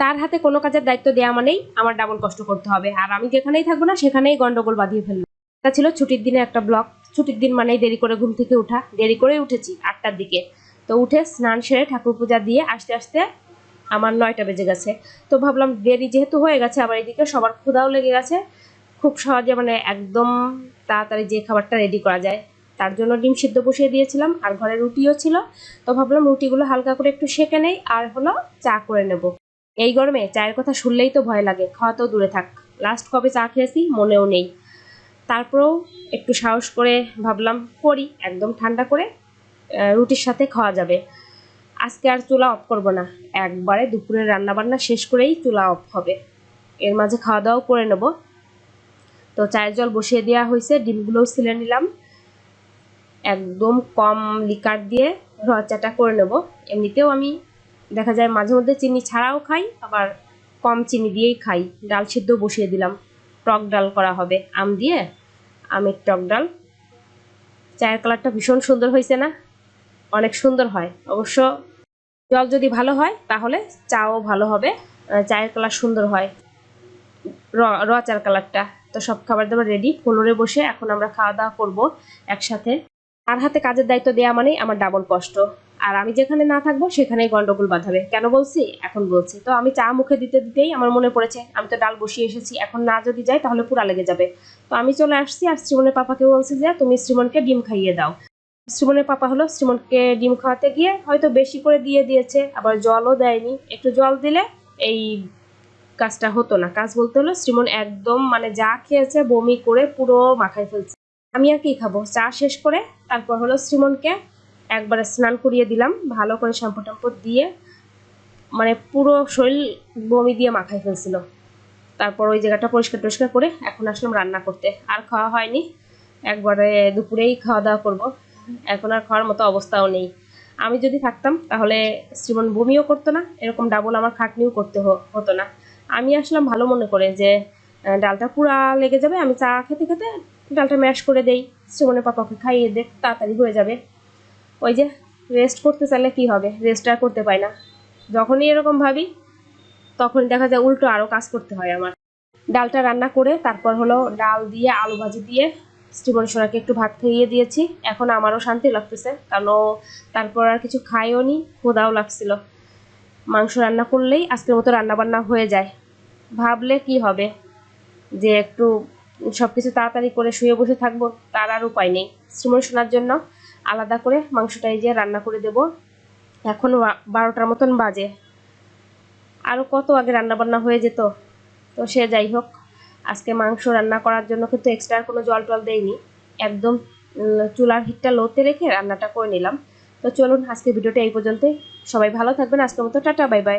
তার হাতে কোনো কাজের দায়িত্ব দেওয়া মানেই আমার ডাবল কষ্ট করতে হবে। আর আমি যেখানেই থাকব না, সেখানেই গন্ডগোল বাঁধিয়ে ফেলব। এটা ছিল ছুটির দিনে একটা ব্লগ। ছুটির দিন মানেই দেরি করে ঘুম থেকে উঠা। দেরি করে উঠেছি আটটার দিকে। তো উঠে স্নান সেরে ঠাকুর পূজা দিয়ে আস্তে আস্তে আমার নয়টা বেজে গেছে। তো ভাবলাম দেরি যেহেতু হয়ে গেছে, আবার এদিকে সবার ক্ষুধাও লেগে গেছে। খুব সহজে মানে একদম তাড়াতাড়ি যে খাবারটা রেডি করা যায়, তার জন্য ডিম সিদ্ধ বসিয়ে দিয়েছিলাম। আর ঘরে রুটিও ছিল। তো ভাবলাম রুটিগুলো হালকা করে একটু সেঁকে নেই, আর হলো চা করে নেব। এই গরমে চায়ের কথা শুনলেই তো ভয় লাগে, খাওয়া তো দূরে থাক। লাস্ট কবে চা খেয়েছি মনেও নেই। তারপরেও একটু সাহস করে ভাবলাম করি, একদম ঠান্ডা করে রুটির সাথে খাওয়া যাবে। আজকে আর চুলা অফ করব না, একবারে দুপুরের রান্না বান্না শেষ করেই চুলা অফ হবে। এর মাঝে খাওয়া দাওয়াও করে নেব। তো চায়ের জল বসিয়ে দেওয়া হয়েছে, ডিমগুলোও ছিলে নিলাম। একদম কম লিকার দিয়ে রচাটা করে নেব। এমনিতেও আমি দেখা যায় মাঝে মধ্যে চিনি ছাড়াও খাই, আবার কম চিনি দিয়েই খাই। ডাল সিদ্ধ বসিয়ে দিলাম। টক ডাল করা হবে। আম দিয়ে আমের টক ডাল। চায়ের কালারটা ভীষণ সুন্দর হয়েছে না? অনেক সুন্দর হয়। অবশ্য জল যদি ভালো হয়, তাহলে চাও ভালো হবে। চায়ের কালার সুন্দর হয়। র র চার কালারটা। তো সব খাবার দাবার রেডি ফ্লোরে বসে এখন আমরা খাওয়া দাওয়া করব একসাথে। আর হাতে কাজের দায়িত্ব দেওয়া মানেই আমার ডাবল কষ্ট। আর আমি যেখানে না থাকব, সেখানেই গন্ডগোল বাঁধাবে। কেন বলছি? এখন বলছি। তো আমি চা মুখে দিতে দিতেই আমার মনে পড়েছে, আমি তো ডাল বসিয়ে এসেছি। এখন না যদি যাই, তাহলে পুরা লেগে যাবে। তো আমি চলে আসছি আর শ্রীমনের পাপাকে বলছি যে, তুমি শ্রীমনকে ডিম খাইয়ে দাও। শ্রীমনের পাপা হলো শ্রীমনকে ডিম খাওয়াতে গিয়ে হয়তো বেশি করে দিয়ে দিয়েছে, আবার জলও দেয়নি। একটু জল দিলে এই কাজটা হতো না। কাজ বলতে হলো শ্রীমন একদম মানে যা খেয়েছে, বমি করে পুরো মাখায় ফেলছে। আমি আর কি খাব? চা শেষ করে তারপর হলো শ্রীমনকে একবারে স্নান করিয়ে দিলাম, ভালো করে শ্যাম্পু ট্যাম্পু দিয়ে মানে পুরো শরীর বমি দিয়ে মাখায় ফেলছিল। তারপর ওই জায়গাটা পরিষ্কার টরিষ্কার করে এখন আসলাম রান্না করতে। আর খাওয়া হয়নি, একবারে দুপুরেই খাওয়া দাওয়া করব। এখন আর খাওয়ার মতো অবস্থাও নেই। আমি যদি থাকতাম তাহলে শ্রীমন বমিও করতো না, এরকম ডাবল আমার খাটনিও করতে হতো না। আমি আসলাম ভালো মনে করে যে ডালটা পুরা লেগে যাবে, আমি চা খেতে খেতে ডালটা ম্যাশ করে দেই। শ্রীমনের পাপাকে খাইয়ে দে তাড়াতাড়ি হয়ে যাবে। ওই যে রেস্ট করতে চাইলে কি হবে? রেস্ট আর করতে পাই না। যখনই এরকম ভাবি, তখন দেখা যায় উল্টো আরও কাজ করতে হয় আমার। ডালটা রান্না করে তারপর হলো ডাল দিয়ে আলু ভাজি দিয়ে স্টিমন সোনাকে একটু ভাত খাইয়ে দিয়েছি। এখন আমারও শান্তি লাগতেছে, কারণ তারপর আর কিছু খাইও নি ক্ষুদাও লাগছিল। মাংস রান্না করলেই আজকের মতো রান্না বান্না হয়ে যায়। ভাবলে কি হবে? যে একটু সব কিছু তাড়াতাড়ি করে শুয়ে বসে থাকব, তার আর উপায় নেই। শ্রীমন শোনার জন্য আলাদা করে মাংসটা এই যে রান্না করে দেব। এখন বারোটার মতন বাজে। আরও কত আগে রান্না বান্না হয়ে যেত? তো সে যাই হোক, আজকে মাংস রান্না করার জন্য কিন্তু এক্সট্রা কোনো জল টল দেয়নি একদম চুলার হিটটা লোতে রেখে রান্নাটা করে নিলাম। তো চলুন আজকে ভিডিওটা এই পর্যন্তই। সবাই ভালো থাকবেন। আজকের মতো টাটা, বাই বাই।